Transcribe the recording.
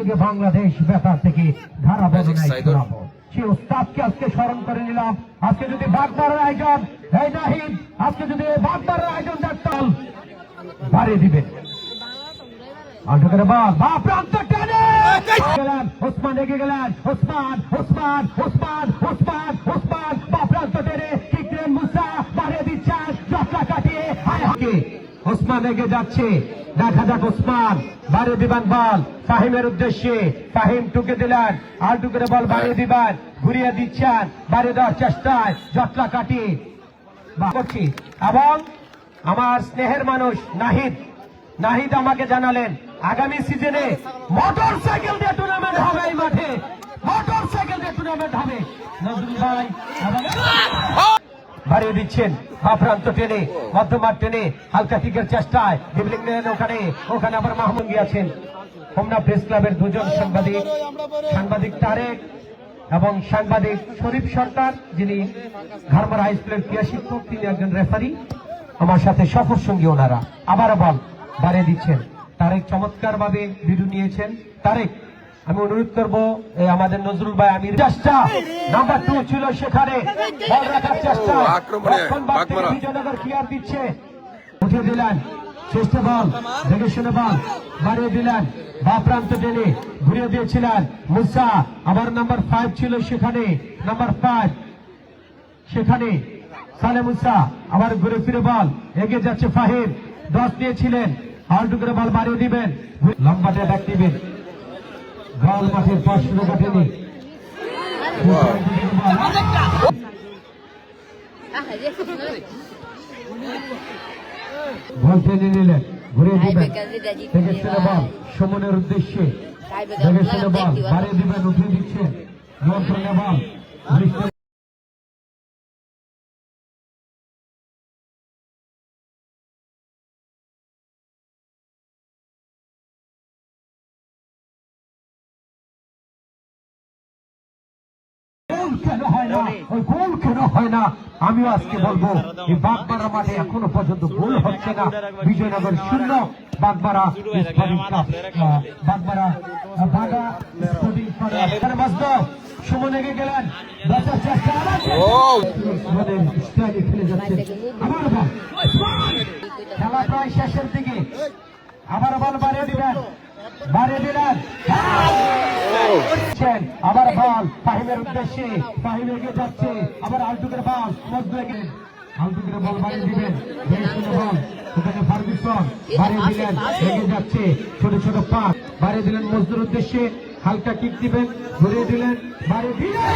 যুগে বাংলাদেশ বেতার থেকে ধারা সাইদুল। সেই উস্তাদকে আজকে স্মরণ করে নিলাম। আজকে যদি বাগদারের আয়োজন এই নাহিদ আজকে যদি বাগদারের আয়োজন দেখতাম বাড়িয়ে দিবেন আটকের বল বা প্রান্ত টেনে। গেলেন ওসমান এগিয়ে গেলেন। ওসমান ওসমান ওসমান ওসমান ওসমান বা টেনে। কিকলেন মুসা বাড়িয়ে দিচ্ছেন জটলা কাটিয়ে। ওসমান এগিয়ে যাচ্ছে। দেখা যাক ওসমান, বাড়িয়ে দিবেন বল। ফাহিমের উদ্দেশ্যে, ফাহিম টুকে দিলেন, আর টুকে বল বাড়িয়ে দিবেন। ঘুরিয়ে দিচ্ছেন, বাড়িয়ে দেওয়ার চেষ্টায় জটলা কাটিয়ে বা করছি। এবং আমার স্নেহের মানুষ নাহিদ নাহিদ আমাকে জানালেন, আগামী সিজনে মোটর সাইকেল দিয়ে টুর্নামেন্ট হবে এই মাঠে। মোটর সাইকেল দিয়ে টুর্নামেন্ট হবে। নজরুল ভাই বাড়িয়ে দিচ্ছেন বা প্রান্ত টেনে মধ্যমাঠ টেনে হালকা কিকের চেষ্টায়। ডিবলিং ওখানে ওখানে আবার মাহমুদ গিয়েছেন হোমনা প্রেস ক্লাবের দুজন সাংবাদিক সাংবাদিক তারেক এবং সাংবাদিক শরীফ সরকার, যিনি ঘারমার হাই স্কুলের ক্রিয়া শিক্ষক, তিনি একজন রেফারি আমার সাথে সফর সঙ্গী ওনারা। আবার বল, বাড়িয়ে দিচ্ছেন। তারেক চমৎকার ভাবে ভিডিও নিয়েছেন। তারেক আমি অনুরোধ করব এই আমাদের নজরুল ভাই আমির চেষ্টা। নাম্বার টু ছিল সেখানে। বল রাখার চেষ্টা। বিজয়নগর ক্লিয়ার দিচ্ছে। উঠে দিলেন। চেষ্টা বল। দেখে শুনে বল। বাড়িয়ে দিলেন। বা প্রান্ত টেনে ঘুরিয়ে দিয়েছিলেন। মুসা আবার নাম্বার ফাইভ ছিল সেখানে। নাম্বার ফাইভ সেখানে। সালে মুসা আবার ঘুরে ফিরে বল। এগিয়ে যাচ্ছে ফাহিম। দশ দিয়েছিলেন আল্টু করে বল বাড়িয়ে দিবেন। লম্বাটা ব্যাক দিবেন। গোল মাঠের পাঁচশো শুরু কাটেনি বল টেনে নিলেন ঘুরিয়ে দিবেন দেখে বল সুমনের উদ্দেশ্যে বল বাড়িয়ে দিবেন উঠিয়ে দিচ্ছে নিয়ন্ত্রণে বল গোল কেন হয় না? ওই গোল কেন হয় না? আমিও আজকে বলব এই বাগমারা মাঠে এখনও পর্যন্ত গোল হচ্ছে না। বিজয়নগর শূন্য বাগমারা বাগমারা বাগা স্পোর্টিং সুমন গেলেন। বাঁচার চেষ্টা স্টাইলে খেলে যাচ্ছে। আবার বল। খেলা প্রায় শেষের দিকে। আবার বল বাড়িয়ে দিবেন বাড়িয়ে দিলেন। আবার বল উদ্দেশ্যে এগিয়ে যাচ্ছে। আবার আলটুকের বল এগিয়ে আলটুকের বল বাড়িয়ে দিবেন। বল। দিলেন। যাচ্ছে। ছোট ছোট পাক বাড়িয়ে দিলেন মজদুর উদ্দেশ্যে। হালকা কিক দিবেন। ঘুরিয়ে দিলেন। বাড়িয়ে দিলেন।